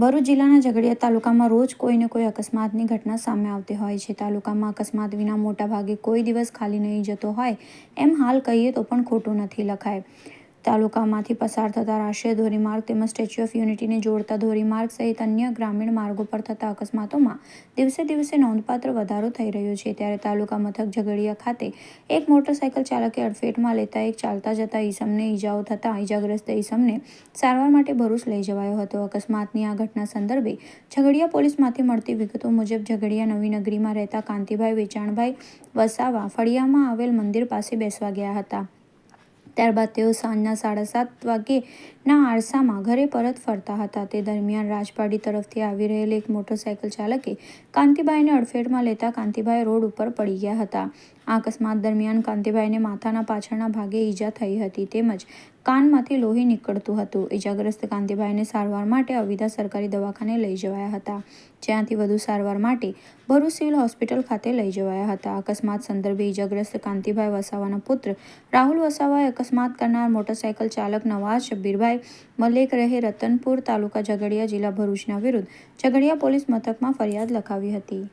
ભરૂચ જિલ્લાના ઝઘડિયા તાલુકામાં રોજ કોઈને કોઈ અકસ્માતની ઘટના સામે આવતી હોય છે. તાલુકામાં અકસ્માત વિના મોટાભાગે કોઈ દિવસ ખાલી નહીં જતો હોય એમ હાલ કહીએ તો પણ ખોટું નથી લખાય. તાલુકામાંથી પસાર થતા રાષ્ટ્રીય ધોરીમાર્ગ તેમજ સ્ટેચ્યુ ઓફ યુનિટીને જોડતા ધોરીમાર્ગ સહિત અન્ય ગ્રામીણ માર્ગો પર થતા અકસ્માતોમાં દિવસે દિવસે નોંધપાત્ર વધારો થઈ રહ્યો છે. ત્યારે તાલુકા મથક ઝઘડિયા ખાતે એક મોટરસાયકલ ચાલકે અડફેટમાં લેતા એક ચાલતા જતા ઈસમને ઈજાઓ થતાં ઈજાગ્રસ્ત ઈસમને સારવાર માટે ભરૂચ લઈ જવાયો હતો. અકસ્માતની આ ઘટના સંદર્ભે ઝઘડિયા પોલીસમાંથી મળતી વિગતો મુજબ ઝઘડિયા નવીનગરીમાં રહેતા કાંતિભાઈ વેચાણભાઈ વસાવા ફળિયામાં આવેલ મંદિર પાસે બેસવા ગયા હતા. ત્યારબાદ તેઓ સાંજના સાડા સાત વાગ્યેના આરસામાં ઘરે પરત ફરતા હતા. તે દરમિયાન રાજપાડી તરફથી આવી રહેલ એક મોટરસાયકલ ચાલકે કાંતિભાઈને અડફેટમાં લેતા કાંતિભાઈ રોડ ઉપર પડી ગયા હતા. આ અકસ્માત દરમિયાન કાંતિભાઈને માથાના પાછળના ભાગે ઈજા થઈ હતી તેમજ કાનમાંથી લોહી નીકળતું હતું. ઈજાગ્રસ્ત કાંતિભાઈને સારવાર માટે અવિધા સરકારી દવાખાને લઈ જવાયા હતા. જ્યાંથી વધુ સારવાર માટે ભરૂચ સિવિલ હોસ્પિટલ ખાતે લઈ જવાયા હતા. અકસ્માત સંદર્ભે ઈજાગ્રસ્ત કાંતિભાઈ વસાવાના પુત્ર રાહુલ વસાવાએ અકસ્માત કરનાર મોટરસાયકલ ચાલક નવાઝ શબ્બીરભાઈ મલેક રહે રતનપુર તાલુકા ઝઘડિયા જિલ્લા ભરૂચના વિરુદ્ધ ઝઘડિયા પોલીસ મથકમાં ફરિયાદ લખાવી હતી.